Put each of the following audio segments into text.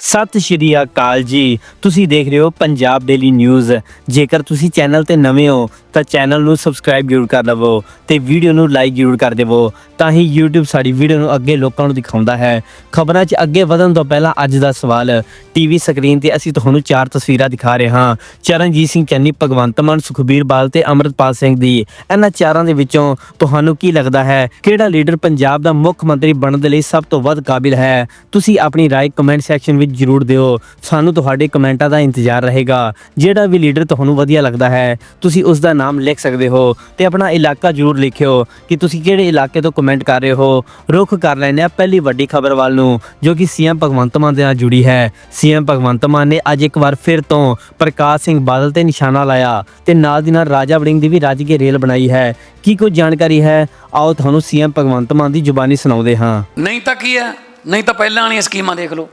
ਸਤਿ ਸ਼੍ਰੀ ਅਕਾਲ ਜੀ। ਤੁਸੀਂ ਦੇਖ ਰਹੇ ਹੋ ਪੰਜਾਬ ਡੇਲੀ ਨਿਊਜ਼ ਜੇਕਰ ਤੁਸੀਂ ਚੈਨਲ ਤੇ ਨਵੇਂ ਹੋ ਤਾਂ ਚੈਨਲ ਨੂੰ ਸਬਸਕ੍ਰਾਈਬ ਜ਼ਰੂਰ ਕਰ ਲਵੋ ਤੇ ਵੀਡੀਓ ਨੂੰ ਲਾਈਕ ਜ਼ਰੂਰ ਕਰ ਦੇਵੋ ਤਾਂ ਹੀ YouTube ਸਾਡੀ ਵੀਡੀਓ ਨੂੰ ਅੱਗੇ ਲੋਕਾਂ ਨੂੰ ਦਿਖਾਉਂਦਾ ਹੈ ਖਬਰਾਂ 'ਚ ਅੱਗੇ ਵਧਣ ਤੋਂ ਪਹਿਲਾਂ ਅੱਜ ਦਾ ਸਵਾਲ ਟੀਵੀ ਸਕਰੀਨ ਤੇ ਅਸੀਂ ਤੁਹਾਨੂੰ ਚਾਰ ਤਸਵੀਰਾਂ ਦਿਖਾ ਰਹੇ ਹਾਂ ਚਰਨਜੀਤ ਸਿੰਘ ਚੰਨੀ ਭਗਵੰਤ ਮਾਨ ਸੁਖਬੀਰ ਬਾਦਲ ਤੇ ਅਮਰਤਪਾਲ ਸਿੰਘ ਦੀ ਇਹਨਾਂ ਚਾਰਾਂ ਦੇ ਵਿੱਚੋਂ ਤੁਹਾਨੂੰ ਕੀ ਲੱਗਦਾ ਹੈ ਕਿਹੜਾ ਲੀਡਰ ਪੰਜਾਬ ਦਾ ਮੁੱਖ ਮੰਤਰੀ ਬਣਨ ਦੇ ਲਈ ਸਭ ਤੋਂ ਵੱਧ ਕਾਬਿਲ ਹੈ ਤੁਸੀਂ ਆਪਣੀ رائے ਕਮੈਂਟ ਸੈਕਸ਼ਨ ਵਿੱਚ ਜਰੂਰ ਦਿਓ ਸਾਨੂੰ ਤੁਹਾਡੇ ਕਮੈਂਟਾਂ ਦਾ ਇੰਤਜ਼ਾਰ ਰਹੇਗਾ ਜਿਹੜਾ ਵੀ ਲੀਡਰ ਤੁਹਾਨੂੰ ਵਧੀਆ ਲੱਗਦਾ ਹੈ ਤੁਸੀਂ ਉਸ ਦਾ ਨਾਮ ਲਿਖ ਸਕਦੇ ਹੋ ਤੇ ਆਪਣਾ ਇਲਾਕਾ ਜਰੂਰ ਲਿਖਿਓ ਕਿ ਤੁਸੀਂ ਕਿਹੜੇ ਇਲਾਕੇ ਤੋਂ ਕਮੈਂਟ ਕਰ ਰਹੇ ਹੋ। ਰੁਖ ਕਰ ਲੈਂਦੇ ਆ ਪਹਿਲੀ ਵੱਡੀ ਖਬਰ ਵੱਲ ਨੂੰ, ਜੋ ਕਿ ਸੀਐਮ ਭਗਵੰਤ ਮਾਨ ਦੇ ਨਾਲ ਜੁੜੀ ਹੈ। ਸੀਐਮ ਭਗਵੰਤ ਮਾਨ ਨੇ ਅੱਜ ਇੱਕ ਵਾਰ ਫਿਰ ਤੋਂ ਪ੍ਰਕਾਸ਼ ਸਿੰਘ ਬਾਦਲ ਤੇ ਨਿਸ਼ਾਨਾ ਲਾਇਆ ਤੇ ਨਾਲ ਦੀ ਨਾਲ ਰਾਜਾ ਵੜਿੰਗ ਦੀ ਵੀ ਰਾਜਗੀ ਰੇਲ ਬਣਾਈ ਹੈ। ਕੀ ਕੁਝ ਜਾਣਕਾਰੀ ਹੈ? ਆਓ ਤੁਹਾਨੂੰ ਸੀਐਮ ਭਗਵੰਤ ਮਾਨ ਦੀ ਜ਼ੁਬਾਨੀ ਸੁਣਾਉਂਦੇ ਹਾਂ। ਨਹੀਂ ਤਾਂ ਕੀ ਹੈ? ਨਹੀਂ ਤਾਂ ਪਹਿਲਾਂ ਵਾਲੀਆਂ ਸਕੀਮਾਂ ਦੇਖ ਲਓ।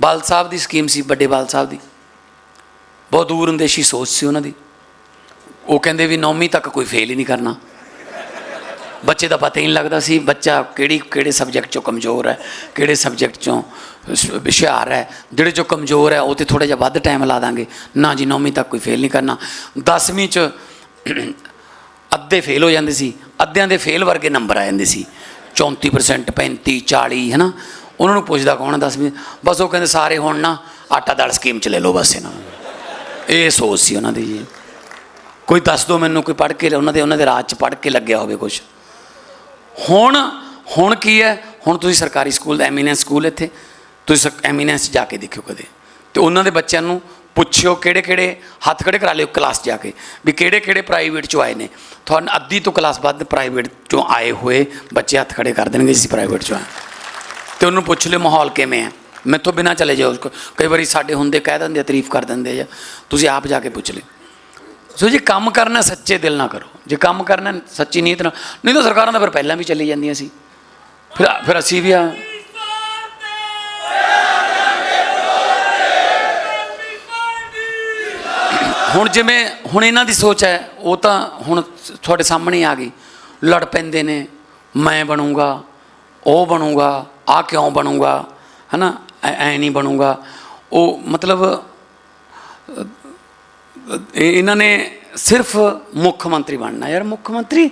ਬਾਲ ਸਾਹਿਬ ਦੀ ਸਕੀਮ ਸੀ, ਵੱਡੇ ਬਾਲ ਸਾਹਿਬ ਦੀ। ਬਹੁਤ ਦੂਰ ਅੰਦੇਸ਼ੀ ਸੋਚ ਸੀ ਉਹਨਾਂ ਦੀ। ਉਹ ਕਹਿੰਦੇ ਵੀ ਨੌਵੀਂ ਤੱਕ ਕੋਈ ਫੇਲ ਹੀ ਨਹੀਂ ਕਰਨਾ। ਬੱਚੇ ਦਾ ਪਤਾ ਹੀ ਨਹੀਂ ਲੱਗਦਾ ਸੀ, ਬੱਚਾ ਕਿਹੜੀ, ਕਿਹੜੇ ਸਬਜੈਕਟ ਚੋਂ ਕਮਜ਼ੋਰ ਹੈ, ਕਿਹੜੇ ਸਬਜੈਕਟ ਚੋਂ ਹੁਸ਼ਿਆਰ ਹੈ, ਜਿਹੜੇ ਚੋਂ ਕਮਜ਼ੋਰ ਹੈ, ਉਹ ਤੇ ਥੋੜਾ ਜਿਹਾ ਵੱਧ ਟਾਈਮ ਲਾ ਦਾਂਗੇ। ਨਾ ਜੀ, ਨੌਵੀਂ ਤੱਕ ਕੋਈ ਫੇਲ ਨਹੀਂ ਕਰਨਾ। 10ਵੀਂ ਚ ਅੱਧੇ ਫੇਲ ਹੋ ਜਾਂਦੇ ਸੀ, ਅੱਧਿਆਂ ਦੇ ਫੇਲ ਵਰਗੇ ਨੰਬਰ ਆ ਜਾਂਦੇ ਸੀ। 34% 35 40 ਹੈ ਨਾ ਉਹਨਾਂ ਨੂੰ ਪੁੱਛਦਾ ਕੌਣ ਹੈ 10ਵੀਂ ਬਸ ਉਹ ਕਹਿੰਦੇ, ਸਾਰੇ ਹੁਣ ਨਾ ਆਟਾ ਦਾਲ ਸਕੀਮ ਚ ਲੈ ਲਓ ਬਸ ਇਹਨਾਂ ਨੂੰ। ਇਹ ਸੋਚ ਸੀ ਉਹਨਾਂ ਦੀ ਜੀ। ਕੋਈ ਦੱਸ ਦੋ ਮੈਨੂੰ, ਕੋਈ ਪੜ੍ਹ ਕੇ ਉਹਨਾਂ ਦੇ ਉਹਨਾਂ ਦੇ ਰਾਜ ਚ ਪੜ੍ਹ ਕੇ ਲੱਗਿਆ ਹੋਵੇ ਕੁਝ ਹੁਣ ਹੁਣ ਕੀ ਹੈ? ਹੁਣ ਤੁਸੀਂ ਸਰਕਾਰੀ ਸਕੂਲ ਦਾ ਐਮੀਨੈਂਸ ਸਕੂਲ ਇੱਥੇ, ਤੁਸੀਂ ਐਮੀਨੈਂਸ ਜਾ ਕੇ ਦੇਖਿਓ ਕਦੇ। ਤੇ ਉਹਨਾਂ ਦੇ ਬੱਚਿਆਂ ਨੂੰ ਪੁੱਛਿਓ ਕਿਹੜੇ ਕਿਹੜੇ ਹੱਥ ਖੜੇ ਕਰਾ ਲਿਓ ਕਲਾਸ ਜਾ ਕੇ, ਵੀ ਕਿਹੜੇ ਕਿਹੜੇ ਪ੍ਰਾਈਵੇਟ ਚੋਂ ਆਏ ਨੇ। ਤੁਹਾਨੂੰ ਅੱਧੀ ਤੋਂ ਕਲਾਸ ਵੱਧ ਪ੍ਰਾਈਵੇਟ ਚੋਂ ਆਏ ਹੋਏ ਬੱਚੇ ਹੱਥ ਖੜੇ ਕਰ ਦੇਣਗੇ ਜੀ ਪ੍ਰਾਈਵੇਟ ਚੋਂ ਆਏ। ਤੇ ਉਹਨੂੰ ਪੁੱਛ ਲਿਓ ਮਾਹੌਲ ਕਿਵੇਂ ਹੈ। ਮੈਥੋਂ ਬਿਨਾ ਚਲੇ ਜਾਓ। ਉਸਕੋ ਕਈ ਵਾਰੀ ਸਾਡੇ ਹੁੰਦੇ ਕਹਿ ਦਿੰਦੇ ਆ, ਤਾਰੀਫ ਕਰ ਦਿੰਦੇ ਆ ਤੁਸੀਂ ਆਪ ਜਾ ਕੇ ਪੁੱਛ ਲਿਓ। ਸੋ ਜੇ ਕੰਮ ਕਰਨਾ ਸੱਚੇ ਦਿਲ ਨਾਲ ਕਰੋ, ਜੇ ਕੰਮ ਕਰਨਾ ਸੱਚੀ ਨੀਅਤ ਨਾਲ, ਨਹੀਂ ਤਾਂ ਸਰਕਾਰਾਂ ਦਾ ਫਿਰ ਪਹਿਲਾਂ ਵੀ ਚੱਲੀ ਜਾਂਦੀਆਂ ਸੀ। ਫਿਰ ਫਿਰ ਅਸੀਂ ਵੀ ਆ। ਹੁਣ ਜਿਵੇਂ, ਹੁਣ ਇਹਨਾਂ ਦੀ ਸੋਚ ਹੈ, ਉਹ ਤਾਂ ਹੁਣ ਤੁਹਾਡੇ ਸਾਹਮਣੇ ਆ ਗਈ। ਲੜ ਪੈਂਦੇ ਨੇ, ਮੈਂ ਬਣੂੰਗਾ, ਉਹ ਬਣੂੰਗਾ ਆ ਕਿਉਂ ਬਣੂੰਗਾ, ਹਨਾ? ਐ ਐ ਨਹੀਂ ਬਣੂੰਗਾ। ਉਹ ਮਤਲਬ ਇਹ ਇਹਨਾਂ ਨੇ ਸਿਰਫ ਮੁੱਖ ਮੰਤਰੀ ਬਣਨਾ। ਯਾਰ ਮੁੱਖ ਮੰਤਰੀ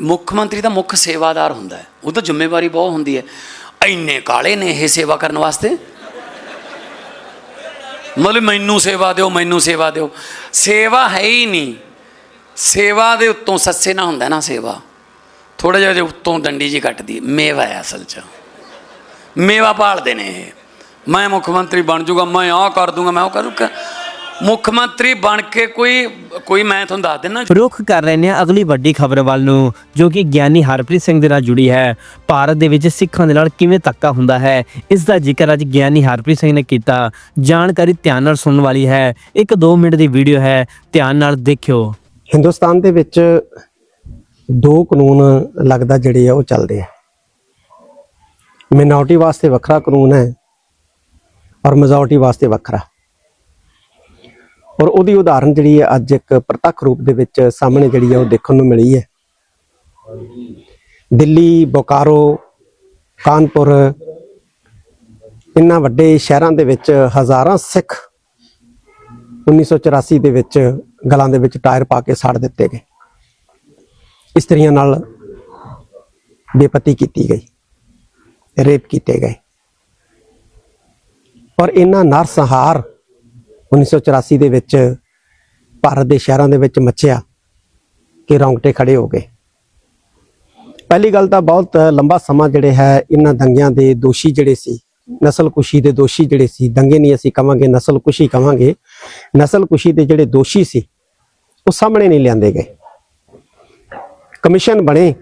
ਮੁੱਖ ਮੰਤਰੀ ਦਾ ਮੁੱਖ ਸੇਵਾਦਾਰ ਹੁੰਦਾ ਹੈ। ਉਹ ਤਾਂ ਜ਼ਿੰਮੇਵਾਰੀ ਬਹੁਤ ਹੁੰਦੀ ਹੈ। ਇੰਨੇ ਕਾਲੇ ਨੇ ਇਹ ਸੇਵਾ ਕਰਨ ਵਾਸਤੇ। ਮਤਲਬ ਮੈਨੂੰ ਸੇਵਾ ਦਿਓ, ਮੈਨੂੰ ਸੇਵਾ ਦਿਓ। ਸੇਵਾ ਹੈ ਹੀ ਨਹੀਂ। ਸੇਵਾ ਦੇ ਉੱਤੋਂ ਸੱਸੇ ਨਾ ਹੁੰਦਾ ਨਾ ਸੇਵਾ। ਥੋੜਾ ਜਿਹਾ ਜੇ ਉੱਤੋਂ ਡੰਡੀ ਜੀ ਕੱਟਦੀ। ਮੇਵਾ ਹੈ ਅਸਲ 'ਚ। ਮੇਵਾ ਪਾਲਦੇ ਨੇ ਇਹ। ਮੈਂ ਮੁੱਖ ਮੰਤਰੀ ਬਣ ਜਾਊਗਾ ਮੈਂ ਆਹ ਕਰ ਦੂੰਗਾ, ਮੈਂ ਉਹ ਕਰ ਦੂੰਗਾ। ਮੁੱਖ ਮੰਤਰੀ ਬਣ ਕੇ ਕੋਈ ਕੋਈ ਮੈਂ ਤੁਹਾਨੂੰ ਦੱਸ ਦਿੰਦਾ। ਰੁਖ ਕਰ ਰਹੇ ਹਾਂ ਅਗਲੀ ਵੱਡੀ ਖਬਰ ਵੱਲ ਨੂੰ ਜੋ ਕਿ ਗਿਆਨੀ ਹਰਪ੍ਰੀਤ ਸਿੰਘ ਦੇ ਨਾਲ ਜੁੜੀ ਹੈ। ਭਾਰਤ ਦੇ ਵਿੱਚ ਸਿੱਖਾਂ ਦੇ ਨਾਲ ਕਿਵੇਂ ਧੱਕਾ ਹੁੰਦਾ ਹੈ ਇਸ ਦਾ ਜ਼ਿਕਰ ਅੱਜ ਗਿਆਨੀ ਹਰਪ੍ਰੀਤ ਸਿੰਘ ਨੇ ਕੀਤਾ। ਜਾਣਕਾਰੀ ਧਿਆਨ ਨਾਲ ਸੁਣਨ ਵਾਲੀ ਹੈ। ਇੱਕ 2 ਮਿੰਟ ਦੀ ਵੀਡੀਓ ਹੈ ਧਿਆਨ ਨਾਲ ਦੇਖਿਓ। ਹਿੰਦੁਸਤਾਨ ਦੇ ਵਿੱਚ ਦੋ ਕਾਨੂੰਨ ਲੱਗਦਾ ਜਿਹੜੇ ਆ ਉਹ ਚੱਲਦੇ ਆ। ਮਿਨੋਰਟੀ ਵਾਸਤੇ ਵੱਖਰਾ ਕਾਨੂੰਨ ਹੈ ਔਰ ਮੈਜੋਰਟੀ ਵਾਸਤੇ ਵੱਖਰਾ। ਔਰ ਉਹਦੀ ਉਦਾਹਰਨ ਜਿਹੜੀ ਹੈ ਅੱਜ ਇੱਕ ਪ੍ਰਤੱਖ ਰੂਪ ਦੇ ਵਿੱਚ ਸਾਹਮਣੇ ਜਿਹੜੀ ਹੈ ਉਹ ਦੇਖਣ ਨੂੰ ਮਿਲੀ ਹੈ। ਦਿੱਲੀ, ਬੋਕਾਰੋ, ਕਾਨਪੁਰ ਇੰਨਾ ਵੱਡੇ ਸ਼ਹਿਰਾਂ ਦੇ ਵਿੱਚ ਹਜ਼ਾਰਾਂ ਸਿੱਖ 1984 ਦੇ ਵਿੱਚ ਗਲਾਂ ਦੇ ਵਿੱਚ ਟਾਇਰ ਪਾ ਕੇ ਸਾੜ ਦਿੱਤੇ ਗਏ। ਇਸਤਰੀਆਂ ਨਾਲ ਬੇਪਤੀ ਕੀਤੀ ਗਈ, ਰੇਪ ਕੀਤੇ ਗਏ। ਔਰ ਇਹਨਾਂ ਨਰਸੰਹਾਰ 1984 ਦੇ ਵਿੱਚ ਭਾਰਤ ਦੇ ਸ਼ਹਿਰਾਂ ਦੇ ਵਿੱਚ ਮੱਚਿਆ ਕਿ ਰੌਂਗਟੇ ਖੜੇ ਹੋ ਗਏ। ਪਹਿਲੀ ਗੱਲ ਤਾਂ ਬਹੁਤ ਲੰਬਾ ਸਮਾਂ ਜਿਹੜੇ ਹੈ, ਇਹਨਾਂ ਦੰਗਿਆਂ ਦੇ ਦੋਸ਼ੀ ਜਿਹੜੇ ਸੀ, ਨਸਲਕੁਸ਼ੀ ਦੇ ਦੋਸ਼ੀ ਜਿਹੜੇ ਸੀ, ਦੰਗੇ ਨਹੀਂ ਅਸੀਂ ਕਵਾਂਗੇ, ਨਸਲਕੁਸ਼ੀ ਕਵਾਂਗੇ। ਨਸਲਕੁਸ਼ੀ ਦੇ ਜਿਹੜੇ ਦੋਸ਼ੀ ਸੀ, ਉਹ ਸਾਹਮਣੇ ਨਹੀਂ ਲਿਆਂਦੇ ਗਏ। ਕਮਿਸ਼ਨ ਬਣੇ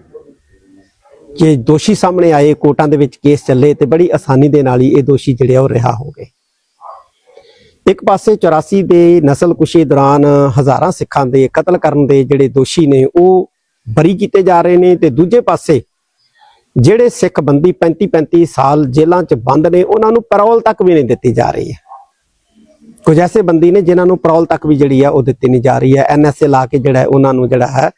ਕਿ ਦੋਸ਼ੀ ਸਾਹਮਣੇ ਆਏ, ਕੋਰਟਾਂ ਦੇ ਵਿੱਚ ਕੇਸ ਚੱਲੇ ਤੇ ਬੜੀ ਆਸਾਨੀ ਦੇ ਨਾਲ ਹੀ ਇਹ ਦੋਸ਼ੀ ਜਿਹੜੇ ਉਹ ਰਿਹਾ ਹੋ ਗਏ। ਇੱਕ ਪਾਸੇ 84 ਦੇ ਨਸਲਕੁਸ਼ੀ ਦੌਰਾਨ ਹਜ਼ਾਰਾਂ ਸਿੱਖਾਂ ਦੇ ਕਤਲ ਕਰਨ ਦੇ ਜਿਹੜੇ ਦੋਸ਼ੀ ਨੇ, ਉਹ ਬਰੀ ਕੀਤੇ ਜਾ ਰਹੇ ਨੇ ਤੇ ਦੂਜੇ ਪਾਸੇ ਜਿਹੜੇ ਸਿੱਖ ਬੰਦੀ 35 35 ਸਾਲ ਜੇਲ੍ਹਾਂ 'ਚ ਬੰਦ ਨੇ, ਉਹਨਾਂ ਨੂੰ ਪੈਰੋਲ ਤੱਕ ਵੀ ਨਹੀਂ ਦਿੱਤੀ ਜਾ ਰਹੀ ਹੈ। ਕੁਝ ਐਸੇ ਬੰਦੀ ਨੇ ਜਿਨ੍ਹਾਂ ਨੂੰ ਪੈਰੋਲ ਤੱਕ ਵੀ ਜਿਹੜੀ ਆ ਉਹ ਦਿੱਤੀ ਨਹੀਂ ਜਾ ਰਹੀ ਹੈ। ਐਨਐਸਏ ਲਾ ਕੇ ਜਿਹੜਾ ਉਹਨਾਂ ਨੂੰ ਜਿਹੜਾ ਹੈ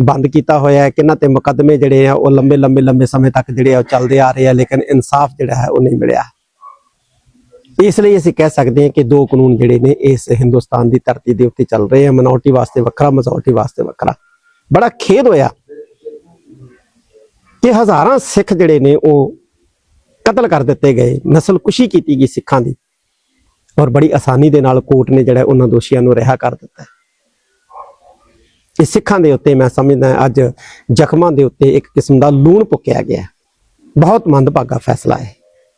ਬੰਦ ਕੀਤਾ ਹੋਇਆ ਹੈ। ਕਿਨਾਂ ਤੇ ਮੁਕੱਦਮੇ ਜਿਹੜੇ ਆ, ਉਹ ਲੰਬੇ ਲੰਬੇ ਲੰਬੇ ਸਮੇਂ ਤੱਕ ਜਿਹੜੇ ਆ, ਉਹ ਚੱਲਦੇ ਆ ਰਹੇ ਆ, ਲੇਕਿਨ ਇਨਸਾਫ ਜਿਹੜਾ ਹੈ, ਉਹ ਨਹੀਂ ਮਿਲਿਆ। ਇਸ ਲਈ ਅਸੀਂ ਕਹਿ ਸਕਦੇ ਹਾਂ ਕਿ ਦੋ ਕਾਨੂੰਨ ਜਿਹੜੇ ਨੇ ਇਸ ਹਿੰਦੁਸਤਾਨ ਦੀ ਧਰਤੀ ਦੇ ਉੱਤੇ ਚੱਲ ਰਹੇ ਆ ਮਿਨੋਰਟੀ ਵਾਸਤੇ ਵੱਖਰਾ ਮੈਜੋਰਟੀ ਵਾਸਤੇ ਵੱਖਰਾ। ਬੜਾ ਖੇਦ ਹੋਇਆ ਕਿ ਹਜ਼ਾਰਾਂ ਸਿੱਖ ਜਿਹੜੇ ਨੇ ਉਹ ਕਤਲ ਕਰ ਦਿੱਤੇ ਗਏ ਨਸਲਕੁਸ਼ੀ ਕੀਤੀ ਗਈ ਸਿੱਖਾਂ ਦੀ ਔਰ ਬੜੀ ਆਸਾਨੀ ਦੇ ਨਾਲ ਕੋਰਟ ਨੇ ਜਿਹੜਾ ਉਹਨਾਂ ਦੋਸ਼ੀਆਂ ਨੂੰ ਰਿਹਾ ਕਰ ਦਿੱਤਾ। ਇਹ ਸਿੱਖਾਂ ਦੇ ਉੱਤੇ ਮੈਂ ਸਮਝਦਾ ਅੱਜ ਜ਼ਖਮਾਂ ਦੇ ਉੱਤੇ ਇੱਕ ਕਿਸਮ ਦਾ ਲੂਣ ਪੁੱਕਿਆ ਗਿਆ। ਬਹੁਤ ਮੰਦਭਾਗਾ ਫੈਸਲਾ ਹੈ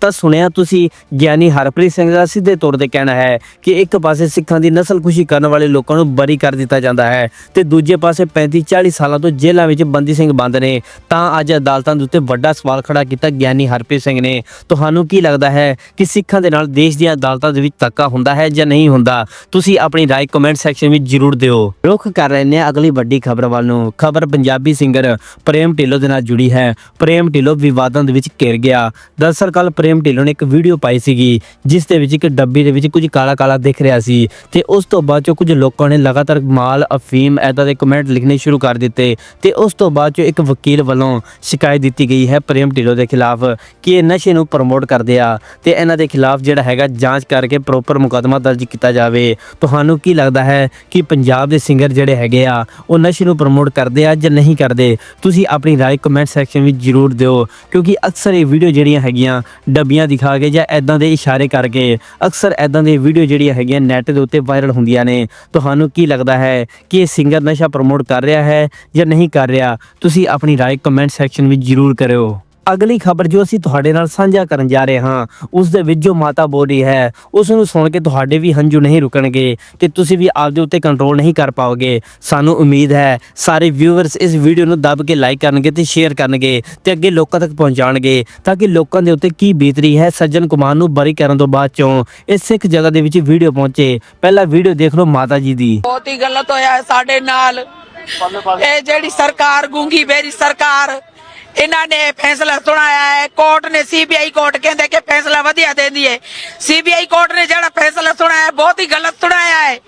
ਤਾਂ ਸੁਣਿਆ ਤੁਸੀਂ ਗਿਆਨੀ ਹਰਪ੍ਰੀਤ ਸਿੰਘ ਦਾ ਸਿੱਧੇ ਤੌਰ ਤੇ ਕਹਿਣਾ ਹੈ ਕਿ ਇੱਕ ਪਾਸੇ ਸਿੱਖਾਂ ਦੀ ਨਸਲਕੁਸ਼ੀ ਕਰਨ ਵਾਲੇ ਲੋਕਾਂ ਨੂੰ ਬਰੀ ਕਰ ਦਿੱਤਾ ਜਾਂਦਾ ਹੈ ਤੇ ਦੂਜੇ ਪਾਸੇ 35 40 ਸਾਲਾਂ ਤੋਂ ਜੇਲ੍ਹਾਂ ਵਿੱਚ ਬੰਦੀ ਸਿੰਘ ਬੰਦ ਨੇ। ਤਾਂ ਅੱਜ ਅਦਾਲਤਾਂ ਦੇ ਉੱਤੇ ਵੱਡਾ ਸਵਾਲ ਖੜਾ ਕੀਤਾ ਗਿਆਨੀ ਹਰਪ੍ਰੀਤ ਸਿੰਘ ਨੇ। ਤੁਹਾਨੂੰ ਕੀ ਲੱਗਦਾ ਹੈ ਕਿ ਸਿੱਖਾਂ ਦੇ ਨਾਲ ਦੇਸ਼ ਦੀਆਂ ਅਦਾਲਤਾਂ ਦੇ ਵਿੱਚ ਧੱਕਾ ਹੁੰਦਾ ਹੈ ਜਾਂ ਨਹੀਂ ਹੁੰਦਾ? ਤੁਸੀਂ ਆਪਣੀ ਰਾਏ ਕਮੈਂਟ ਸੈਕਸ਼ਨ ਵਿੱਚ ਜਰੂਰ ਦਿਓ। ਰੁਖ ਕਰ ਰਹੇ ਨੇ ਅਗਲੀ ਵੱਡੀ ਖਬਰ ਵੱਲ ਨੂੰ। ਖਬਰ ਪੰਜਾਬੀ ਸਿੰਗਰ ਪ੍ਰੇਮ ਢਿੱਲੋਂ ਦੇ ਨਾਲ ਜੁੜੀ ਹੈ। ਪ੍ਰੇਮ ਢਿੱਲੋਂ ਵਿਵਾਦਾਂ ਦੇ ਵਿੱਚ ਘਿਰ ਗਿਆ। ਦਰਅਸਲ ਕੱਲ ਪ੍ਰੇਮ ਢਿੱਲੋਂ ਨੇ ਇੱਕ ਵੀਡੀਓ ਪਾਈ ਸੀਗੀ, ਜਿਸ ਦੇ ਵਿੱਚ ਇੱਕ ਡੱਬੀ ਦੇ ਵਿੱਚ ਕੁਝ ਕਾਲਾ ਕਾਲਾ ਦਿਖ ਰਿਹਾ ਸੀ ਤੇ ਉਸ ਤੋਂ ਬਾਅਦ ਚੋਂ ਕੁਝ ਲੋਕਾਂ ਨੇ ਲਗਾਤਾਰ ਮਾਲ, ਅਫੀਮ ਐਦਾਂ ਦੇ ਕਮੈਂਟ ਲਿਖਣੇ ਸ਼ੁਰੂ ਕਰ ਦਿੱਤੇ ਤੇ ਉਸ ਤੋਂ ਬਾਅਦ ਚੋਂ ਇੱਕ ਵਕੀਲ ਵੱਲੋਂ ਸ਼ਿਕਾਇਤ ਦਿੱਤੀ ਗਈ ਹੈ ਪ੍ਰੇਮ ਢਿੱਲੋਂ ਦੇ ਖਿਲਾਫ ਕਿ ਇਹ ਨਸ਼ੇ ਨੂੰ ਪ੍ਰਮੋਟ ਕਰਦੇ ਆ ਤੇ ਇਹਨਾਂ ਦੇ ਖਿਲਾਫ ਜਿਹੜਾ ਹੈਗਾ ਜਾਂਚ ਕਰਕੇ ਪ੍ਰੋਪਰ ਮੁਕੱਦਮਾ ਦਰਜ ਕੀਤਾ ਜਾਵੇ। ਤੁਹਾਨੂੰ ਕੀ ਲੱਗਦਾ ਹੈ ਕਿ ਪੰਜਾਬ ਦੇ ਸਿੰਗਰ ਜਿਹੜੇ ਹੈਗੇ ਆ, ਉਹ ਨਸ਼ੇ ਨੂੰ ਪ੍ਰਮੋਟ ਕਰਦੇ ਆ ਜਾਂ ਨਹੀਂ ਕਰਦੇ? ਤੁਸੀਂ ਆਪਣੀ ਰਾਏ ਕਮੈਂਟ ਸੈਕਸ਼ਨ ਵਿੱਚ ਜਰੂਰ ਦਿਓ, ਕਿਉਂਕਿ ਅਕਸਰ ਇਹ ਵੀਡੀਓ ਜਿਹੜੀਆਂ ਹੈਗੀਆਂ ਡੱਬੀਆਂ ਦਿਖਾ ਕੇ ਜਾਂ ਐਦਾਂ ਦੇ ਇਸ਼ਾਰੇ ਕਰਕੇ ਅਕਸਰ ਐਦਾਂ ਦੇ ਵੀਡੀਓ ਜਿਹੜੀਆਂ ਹੈਗੀਆਂ ਨੈਟ ਦੇ ਉੱਤੇ ਵਾਇਰਲ ਹੁੰਦੀਆਂ ਨੇ। ਤੁਹਾਨੂੰ ਕੀ ਲੱਗਦਾ ਹੈ ਕਿ ਇਹ ਸਿੰਗਰ ਨਸ਼ਾ ਪ੍ਰਮੋਟ ਕਰ ਰਿਹਾ ਹੈ ਜਾਂ ਨਹੀਂ ਕਰ ਰਿਹਾ? ਤੁਸੀਂ ਆਪਣੀ ਰਾਏ ਕਮੈਂਟ ਸੈਕਸ਼ਨ ਵਿੱਚ ਜਰੂਰ ਕਰਿਓ। ਅਗਲੀ ਖਬਰ ਜੋ ਅਸੀਂ ਤੁਹਾਡੇ ਨਾਲ ਸਾਂਝਾ ਕਰਨ ਜਾ ਰਹੇ ਹਾਂ ਉਸ ਦੇ ਵਿੱਚ ਜੋ ਮਾਤਾ ਬੋਲ ਰਹੀ ਹੈ ਉਸ ਨੂੰ ਸੁਣ ਕੇ ਤੁਹਾਡੇ ਵੀ ਹੰਝੂ ਨਹੀਂ ਰੁਕਣਗੇ ਤੇ ਤੁਸੀਂ ਵੀ ਆਪਦੇ ਉੱਤੇ ਕੰਟਰੋਲ ਨਹੀਂ ਕਰ ਪਾਓਗੇ। ਸਾਨੂੰ ਉਮੀਦ ਹੈ ਸਾਰੇ ਵਿਊਅਰਸ ਇਸ ਵੀਡੀਓ ਨੂੰ ਦੱਬ ਕੇ ਲਾਈਕ ਕਰਨਗੇ ਤੇ ਸ਼ੇਅਰ ਕਰਨਗੇ ਤੇ ਅੱਗੇ ਲੋਕਾਂ ਤੱਕ ਪਹੁੰਚਾਉਣਗੇ ਤਾਂ ਕਿ ਲੋਕਾਂ ਦੇ ਉੱਤੇ ਕੀ ਬੀਤ ਰਹੀ ਹੈ ਸੱਜਣ ਕੁਮਾਰ ਨੂੰ ਬਰੀ ਕਰਨ ਤੋਂ ਬਾਅਦ ਚੋਂ ਇਸ ਸਿੱਖ ਜਗ੍ਹਾ ਦੇ ਵਿੱਚ ਵੀਡੀਓ ਪਹੁੰਚੇ। ਪਹਿਲਾ ਵੀਡੀਓ ਦੇਖ ਲਓ ਮਾਤਾ ਜੀ ਦੀ। ਬਹੁਤ ਹੀ ਗਲਤ ਹੋਇਆ ਸਾਡੇ ਨਾਲ। ਇਹ ਜਿਹੜੀ ਸਰਕਾਰ ਗੂੰਗੀ ਬੇਰੀ ਸਰਕਾਰ ਇਹਨਾਂ ਨੇ ਫੈਸਲਾ ਸੁਣਾਇਆ ਹੈ। ਕੋਰਟ ਨੇ ਸੀਬੀਆਈ ਕੋਰਟ ਕਹਿੰਦੇ ਕਿ ਫੈਸਲਾ ਵਧੀਆ ਦਿੰਦੀ ਹੈ ਸੀਬੀਆਈ ਕੋਰਟ ਨੇ ਜਿਹੜਾ ਫੈਸਲਾ ਸੁਣਾਇਆ ਬਹੁਤ ਹੀ ਗਲਤ ਸੁਣਾਇਆ ਹੈ।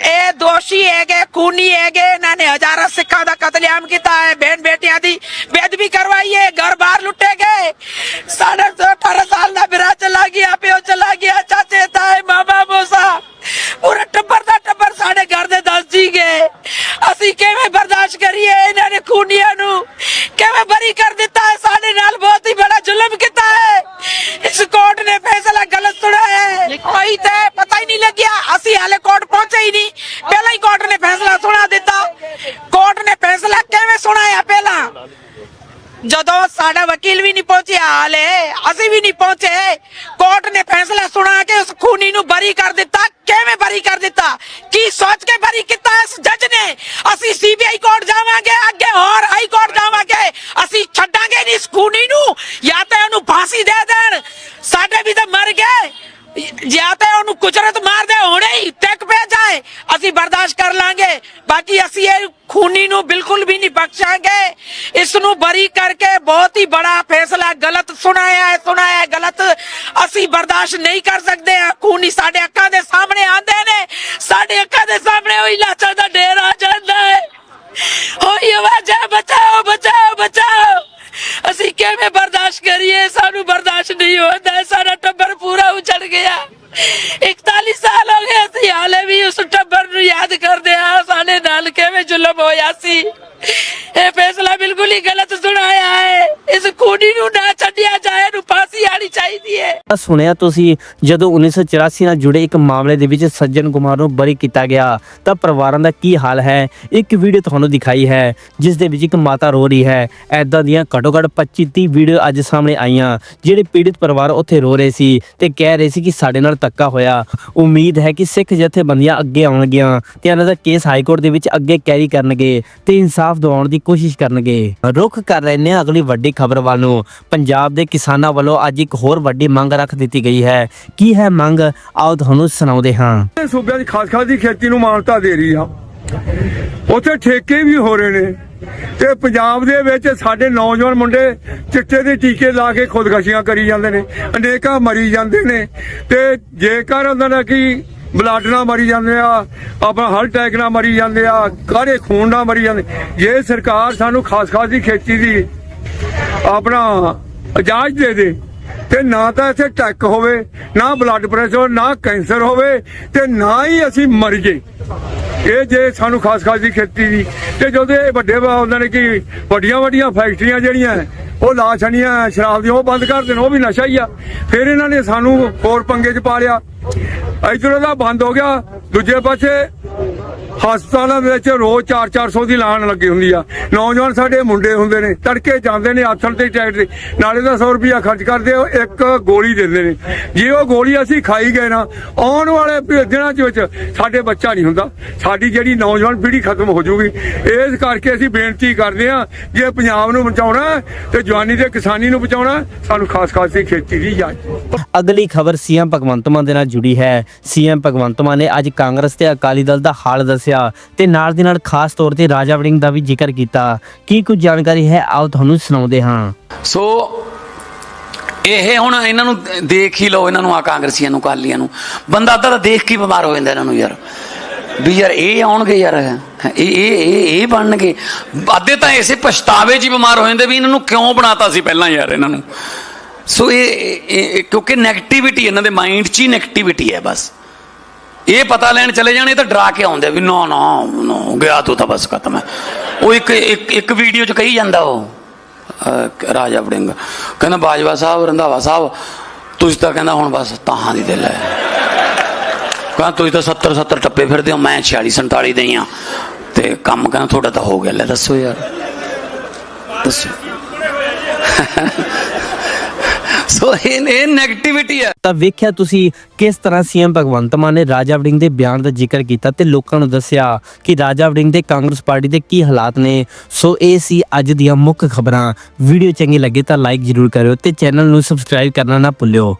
ਇਹ ਦੋਸ਼ੀ ਹੈਗੇ, ਖੂਨੀ ਹੈਗੇ, ਇਹਨਾਂ ਨੇ ਹਜ਼ਾਰਾਂ ਸਿੱਖਾਂ ਦਾ ਕਤਲੇਆਮ ਕੀਤਾ ਹੈ। ਬਹਿਣ ਬੇਟੀਆਂ ਦੀ ਬੇਦਬੀ ਕਰਵਾਈ ਹੈ, ਘਰ ਬਾਹਰ ਲੁੱਟੇ ਗਏ। ਸਾਡਾ 18 ਸਾਲ ਦਾ ਵਿਰਾ ਚਲਾ ਗਿਆ ਪਿਓ ਚਲਾ ਗਿਆ ਚਾਚੇ ਤਾਏ ਮਾਮਾ ਮੋਸਾ ਪੂਰਾ ਟੱਬਰ ਦਾ ਟੱਬਰ ਸਾਡੇ ਘਰ ਦੇ ਦੱਸ ਜੀ ਗਏ ਅਸੀਂ ਕਿਵੇਂ ਬਰਦਾਸ਼ਤ ਕਰੀਏ ਇਹਨਾਂ ਨੇ ਖੂਨੀਆਂ ਨੂੰ ਕਿਵੇਂ ਬਰੀ ਕਰ ਦਿੱਤਾ ਹੈ ਸਾਡੇ ਨਾਲ ਬਹੁਤ ਹੀ ਬੜਾ ਜ਼ੁਲਮ ਕੀਤਾ ਹੈ ਇਸ ਕੋਰਟ ਨੇ ਫੈਸਲਾ ਗਲਤ ਸੁਣਾਇਆ ਹੈ ਕੋਈ ਤੇ ਪਤਾ ਹੀ ਨਹੀਂ ਲੱਗਿਆ ਅਸੀਂ ਹਾਲੇ ਕੋਰਟ ਪਹੁੰਚੇ ਹੀ ਨਹੀਂ ਪਹਿਲਾਂ ਹੀ ਕੋਰਟ ਨੇ ਫੈਸਲਾ ਸੁਣਾ ਦਿੱਤਾ ਕੋਰਟ ਨੇ ਫੈਸਲਾ ਕਿਵੇਂ ਸੁਣਾਇਆ ਪਹਿਲਾਂ ਜਦੋਂ ਸਾਡਾ ਵਕੀਲ ਵੀ ਨਹੀਂ ਪਹੁੰਚਿਆ, ਹਾਲੇ ਅਸੀਂ ਵੀ ਨਹੀਂ ਪਹੁੰਚੇ। ਕੋਰਟ ਨੇ ਫੈਸਲਾ ਸੁਣਾ ਕੇ ਉਸ ਖੂਨੀ ਨੂੰ ਬਰੀ ਕਰ ਦਿੱਤਾ। ਕਿਵੇਂ ਬਰੀ ਕਰ ਦਿੱਤਾ? ਕੀ ਸੋਚ ਕੇ ਬਰੀ ਕੀਤਾ ਇਸ ਜੱਜ ਨੇ? ਅਸੀਂ ਸੀਬੀਆਈ ਕੋਰਟ ਜਾਵਾਂਗੇ, ਅੱਗੇ ਹੋਰ ਹਾਈ ਕੋਰਟ ਜਾਵਾਂਗੇ। ਅਸੀਂ ਛੱਡਾਂਗੇ ਨਹੀਂ ਇਸ ਖੂਨੀ ਨੂੰ, ਜਾਂ ਤਾਂ ਉਹਨੂੰ ਫਾਂਸੀ ਦੇ ਦੇਣ। ਸਾਡੇ ਵੀ ਤਾਂ ਮਰ ਗਏ। ਜਾਂ ਤਾਂ ਉਹਨੂੰ ਕੁਚਰਤ ਮਾਰ ਦੇ ਹੀ ਟੈਕ ਪੈ ਜਾਏ। ਅਸੀਂ ਬਰਦਾਸ਼ਤ ਕਰ ਲਾਂਗੇ। ਬਾਕੀ ਅਸੀਂ ਇਹ ਖੂਨੀ ਨੂੰ ਬਿਲਕੁਲ ਵੀ ਨਹੀਂ ਬਖਸ਼ਾਂਗੇ। ਇਸ ਨੂੰ ਬਰੀ ਕਰਕੇ ਬਹੁਤ ਹੀ ਬੜਾ ਫੈਸਲਾ, ਗਲਤ ਸੁਣਾਇਆ ਹੈ, ਸੁਣਾਇਆ ਗਲਤ ਅਸੀਂ ਬਰਦਾਸ਼ਤ ਨਹੀਂ ਕਰ ਸਕਦੇ ਹਾਂ ਖੂਨੀ ਸਾਡੇ ਅੱਖਾਂ ਦੇ ਸਾਹਮਣੇ ਆਂਦੇ ਨੇ। ਸਾਡੇ ਅੱਖਾਂ ਦੇ ਸਾਹਮਣੇ ਉਹੀ ਲਾਚਾਂ ਦਾ ਢੇਰ ਜਾਂਦਾ ਹੈ ਹੋਈ ਆਵਾਜ਼ਾਂ ਬਚਾਓ ਬਚਾਓ ਬਚਾਓ ਅਸੀਂ ਕਿਵੇਂ ਬਰਦਾਸ਼ਤ ਕਰੀਏ ਸਾਨੂੰ ਬਰਦਾਸ਼ਤ ਨਹੀਂ ਹੁੰਦਾ ਸਾਡਾ ਟੱਬਰ ਪੂਰਾ ਉਜੜ ਗਿਆ 41 ਸਾਲ ਹੋ ਗਏ ਅਸੀਂ ਹਾਲੇ ਵੀ ਉਸ ਟੱਬਰ ਨੂੰ ਯਾਦ ਕਰਦੇ ਆ ਸਾਡੇ ਨਾਲ ਕਿਵੇਂ ਜ਼ੁਲਮ ਹੋਇਆ ਸੀ ਇਹ ਫੈਸਲਾ ਬਿਲਕੁਲ ਹੀ ਗਲਤ ਸੁਣਾਇਆ ਹੈ ਇਸ ਖੂਨੀ ਨੂੰ ਨਾ ਛੱਡਿਆ ਜਾਏ ਇਹਨੂੰ ਫਾਂਸੀ ਆਣੀ ਹੈ ਸੁਣਿਆ ਤੁਸੀਂ, ਜਦੋਂ 1984 ਨਾਲ ਜੁੜੇ ਇੱਕ ਮਾਮਲੇ ਦੇ ਵਿੱਚ ਸੱਜਣ ਕੁਮਾਰ ਨੂੰ ਬਰੀ ਕੀਤਾ ਗਿਆ, ਤਾਂ ਪਰਿਵਾਰਾਂ ਦਾ ਕੀ ਹਾਲ ਹੈ? ਇੱਕ ਵੀਡੀਓ ਤੁਹਾਨੂੰ ਦਿਖਾਈ ਹੈ, ਜਿਸ ਦੇ ਵਿੱਚ ਇੱਕ ਮਾਤਾ ਰੋ ਰਹੀ ਹੈ। ਐਦਾਂ ਦੀਆਂ ਘੱਟੋ ਘੱਟ 25 30 ਵੀਡੀਓ ਅੱਜ ਸਾਹਮਣੇ ਆਈਆਂ, ਜਿਹੜੇ ਪੀੜਿਤ ਪਰਿਵਾਰ ਉੱਥੇ ਰੋ ਰਹੇ ਸੀ ਤੇ ਕਹਿ ਰਹੇ ਸੀ ਕਿ ਸਾਡੇ ਨਾਲ ਧੱਕਾ ਹੋਇਆ। ਉਮੀਦ ਹੈ ਕਿ ਸਿੱਖ ਜਥੇਬੰਦੀਆਂ ਅੱਗੇ ਆਉਣਗੀਆਂ ਤੇ ਇਹਨਾਂ ਦਾ ਕੇਸ ਹਾਈ ਕੋਰਟ ਦੇ ਵਿੱਚ ਅੱਗੇ ਕੈਰੀ ਕਰਨਗੇ ਤੇ ਇਨਸਾਫ ਦਿਵਾਉਣ ਦੀ ਕੋਸ਼ਿਸ਼ ਕਰਨਗੇ। ਰੁਖ ਕਰ ਰਹੇ ਨੇ ਅਗਲੀ ਵੱਡੀ ਖਬਰ ਵੱਲ ਨੂੰ। ਪੰਜਾਬ ਦੇ ਕਿਸਾਨਾਂ ਵੱਲੋਂ ਅੱਜ ਇੱਕ ਹੋਰ ਵੱਡੀ ਮੰਗ ਰੱਖ ਦਿੱਤੀ ਗਈ ਹੈ। ਕੀ ਹੈ ਮੰਗ? ਆਓ ਤੁਹਾਨੂੰ ਸੁਣਾਉਂਦੇ ਹਾਂ। ਇਹ ਸੂਬਿਆਂ ਦੀ ਖਾਸ ਖਾਸ ਦੀ ਖੇਤੀ ਨੂੰ ਮਾਨਤਾ ਦੇ ਰਹੀ ਆ। ਉੱਥੇ ਠੇਕੇ ਵੀ ਹੋ ਰਹੇ ਨੇ। ਤੇ ਪੰਜਾਬ ਦੇ ਵਿੱਚ ਸਾਡੇ ਨੌਜਵਾਨ ਮੁੰਡੇ ਚਿੱਟੇ ਦੇ ਟੀਕੇ ਲਾ ਕੇ ਖੁਦਕਸ਼ੀਆਂ ਕਰੀ ਜਾਂਦੇ ਨੇ। ਅਨੇਕਾਂ ਮਰੀ ਜਾਂਦੇ ਨੇ। ਤੇ ਜੇਕਰ ਉਹਨਾਂ ਦਾ ਕੀ ਬਲੱਡ ਨਾਲ ਮਰੀ ਜਾਂਦੇ ਆ, ਆਪਣਾ ਹਾਰਟ ਅਟੈਕ ਨਾਲ ਮਰੀ ਜਾਂਦੇ ਆ ਕਾੜੇ ਖੂਨ ਨਾਲ ਮਰੀ ਜਾਂਦੇ, ਜੇ ਸਰਕਾਰ ਸਾਨੂੰ ਖਾਸ ਖਾਸ ਦੀ ਖੇਤੀ ਦੀ ਆਪਣਾ ਇਜਾਜ਼ਤ ਦੇ ਦੇ ਤੇ ਨਾ ਤਾਂ ਇੱਥੇ ਟੈਕ ਹੋਵੇ, ਨਾ ਬਲੱਡ ਪ੍ਰੈਸ਼ਰ ਨਾ ਕੈਂਸਰ ਹੋਵੇ ਤੇ ਨਾ ਹੀ ਅਸੀਂ ਮਰ ਜੇ। ਇਹ ਜੇ ਸਾਨੂੰ ਖਾਸ ਖਾਸ ਦੀ ਖੇਤੀ ਦੀ, ਤੇ ਜਦੋਂ ਇਹ ਵੱਡੇ ਉਹਨਾਂ ਨੇ ਕਿ ਵੱਡੀਆਂ ਵੱਡੀਆਂ ਫੈਕਟਰੀਆਂ ਜਿਹੜੀਆਂ, ਉਹ ਲਾਸ਼ਣੀਆਂ ਸ਼ਰਾਬ ਦੀਆਂ ਉਹ ਬੰਦ ਕਰ ਦੇਣ, ਉਹ ਵੀ ਨਸ਼ਾ ਹੀ ਆ। ਫਿਰ ਇਹਨਾਂ ਨੇ ਸਾਨੂੰ ਹੋਰ ਪੰਗੇ 'ਚ ਪਾ ਲਿਆ। ਇਧਰੋਂ ਦਾ ਬੰਦ ਹੋ ਗਿਆ, ਦੂਜੇ ਪਾਸੇ ਹਸਪਤਾਲਾਂ ਦੇ ਵਿੱਚ ਰੋਜ਼ 4-400 ਦੀ ਲਾਣ ਲੱਗੀ ਹੁੰਦੀ ਆ। ਨੌਜਵਾਨ ਸਾਡੇ ਮੁੰਡੇ ਹੁੰਦੇ ਨੇ, ਤੜਕੇ ਜਾਂਦੇ ਨੇ ਆਥਣ ਤੇ ਟਾਈਟ ਤੇ, ਨਾਲੇ ਦਾ 100 ਰੁਪਿਆ ਖਰਚ ਕਰਦੇ ਉਹ ਇੱਕ ਗੋਲੀ ਦਿੰਦੇ ਨੇ। ਜੇ ਉਹ ਗੋਲੀ ਅਸੀਂ ਖਾਈ ਗਏ ਨਾ, ਆਉਣ ਵਾਲੇ ਦਿਨਾਂ ਦੇ ਵਿੱਚ ਸਾਡੇ ਬੱਚਾ ਨਹੀਂ ਹੁੰਦਾ। ਸਾਡੀ ਜਿਹੜੀ ਨੌਜਵਾਨ ਪੀੜ੍ਹੀ ਖਤਮ ਹੋ ਜਾਊਗੀ ਇਸ ਕਰਕੇ ਅਸੀਂ ਬੇਨਤੀ ਕਰਦੇ ਆ, ਜੇ ਪੰਜਾਬ ਨੂੰ ਬਚਾਉਣਾ ਹੈ ਤੇ ਜਵਾਨੀ ਤੇ ਕਿਸਾਨੀ ਨੂੰ ਬਚਾਉਣਾ, ਸਾਨੂੰ ਖਾਸ ਖਾਸ ਦੀ ਖੇਤੀ ਦੀ ਇਜਾਜ਼ਤ ਅਗਲੀ ਖਬਰ ਸੀਐਮ ਭਗਵੰਤ ਮਾਨ ਦੇ ਨਾਲ ਜੁੜੀ ਹੈ। ਸੀਐਮ ਭਗਵੰਤ ਮਾਨ ਨੇ ਅੱਜ ਕਾਂਗਰਸ ਤੇ ਅਕਾਲੀ ਦਲ ਦਾ ਹਾਲ ਦੱਸਿਆ ਤੇ ਨਾਲ ਦੀ ਨਾਲ ਖਾਸ ਤੌਰ ਤੇ ਰਾਜਾ ਵੜਿੰਗ ਦਾ ਵੀ ਜ਼ਿਕਰ ਕੀਤਾ। ਕੀ ਕੁਝ ਜਾਣਕਾਰੀ ਹੈ, ਆਓ ਤੁਹਾਨੂੰ ਸੁਣਾਉਂਦੇ ਹਾਂ। ਸੋ, ਇਹ ਹੁਣ ਇਹਨਾਂ ਨੂੰ ਦੇਖ ਹੀ ਲਓ, ਇਹਨਾਂ ਨੂੰ ਆ ਕਾਂਗਰਸੀਆਂ ਨੂੰ ਕਾਲੀਆਂ ਨੂੰ। ਬੰਦਾ ਅੱਧਾ ਤਾਂ ਦੇਖ ਕੇ ਬਿਮਾਰ ਹੋ ਜਾਂਦਾ ਇਹਨਾਂ ਨੂੰ ਯਾਰ। ਵੀ ਯਾਰ ਇਹ ਆਉਣਗੇ ਯਾਰ। ਇਹ ਇਹ ਇਹ ਬਣਨਗੇ। ਅੱਧੇ ਤਾਂ ਇਸੇ ਪਛਤਾਵੇ 'ਚ ਹੀ ਬਿਮਾਰ ਹੋ ਜਾਂਦੇ ਵੀ ਇਹਨਾਂ ਨੂੰ ਕਿਉਂ ਬਣਾਤਾ ਸੀ ਪਹਿਲਾਂ ਯਾਰ ਇਹਨਾਂ ਨੂੰ। ਸੋ ਇਹ ਕਿਉਂਕਿ 네ਗੇਟਿਵਿਟੀ ਇਹਨਾਂ ਦੇ ਮਾਈਂਡ 'ਚ ਹੀ 네ਗੇਟਿਵਿਟੀ ਹੈ ਬਸ। ਇਹ ਪਤਾ ਲੈਣ ਚਲੇ ਜਾਣੇ ਤਾਂ ਡਰਾ ਕੇ ਆਉਂਦੇ ਵੀ ਨਾ ਨਾ ਨਾ, ਗਿਆ ਤੂੰ ਤਾਂ ਬਸ ਖਤਮ ਹੈ। ਉਹ ਇੱਕ ਇੱਕ ਵੀਡੀਓ 'ਚ ਕਹੀ ਜਾਂਦਾ ਉਹ। ਰਾਜਾ ਵੜਿੰਗ। ਕਹਿੰਦਾ ਬਾਜਵਾ ਸਾਹਿਬ, ਰੰਧਾਵਾ ਸਾਹਿਬ, ਤੁਸੀਂ ਤਾਂ ਕਹਿੰਦਾ ਹੁਣ ਬਸ ਤਾਹਾਂ ਦੀ ਦਿਲ ਹੈ। ਕਹਿੰਦਾ ਤੁਸੀਂ ਤਾਂ 70 70 ਟੱਪੇ ਫਿਰਦੇ ਹੋ, ਮੈਂ 46 47 ਦੇ ਹੀ ਆ। ਤੇ ਕੰਮ ਕਹਿੰਦਾ ਤੁਹਾਡਾ ਤਾਂ ਹੋ ਗਿਆ। ਲੈ ਦੱਸੋ ਯਾਰ। ਦੱਸੋ। ਸੋ ਇਹ ਇਹ 네ਗੇਟਿਵਿਟੀ ਹੈ। ਤਾਂ ਵੇਖਿਆ ਤੁਸੀਂ ਕਿਸ ਤਰ੍ਹਾਂ ਸੀਐਮ ਭਗਵੰਤ ਮਾਨ ਨੇ ਰਾਜਾ ਵੜਿੰਗ ਦੇ ਬਿਆਨ ਦਾ ਜ਼ਿਕਰ ਕੀਤਾ ਤੇ ਲੋਕਾਂ ਨੂੰ ਦੱਸਿਆ ਕਿ ਰਾਜਾ ਵੜਿੰਗ ਦੇ ਕਾਂਗਰਸ ਪਾਰਟੀ ਦੇ ਕੀ ਹਾਲਾਤ ਨੇ। ਸੋ ਇਹ ਸੀ ਅੱਜ ਦੀਆਂ ਮੁੱਖ ਖਬਰਾਂ। ਵੀਡੀਓ ਚੰਗੀ ਲੱਗੇ ਤਾਂ ਲਾਈਕ ਜ਼ਰੂਰ ਕਰਿਓ ਤੇ ਚੈਨਲ ਨੂੰ ਸਬਸਕ੍ਰਾਈਬ ਕਰਨਾ ਨਾ ਭੁੱਲਿਓ।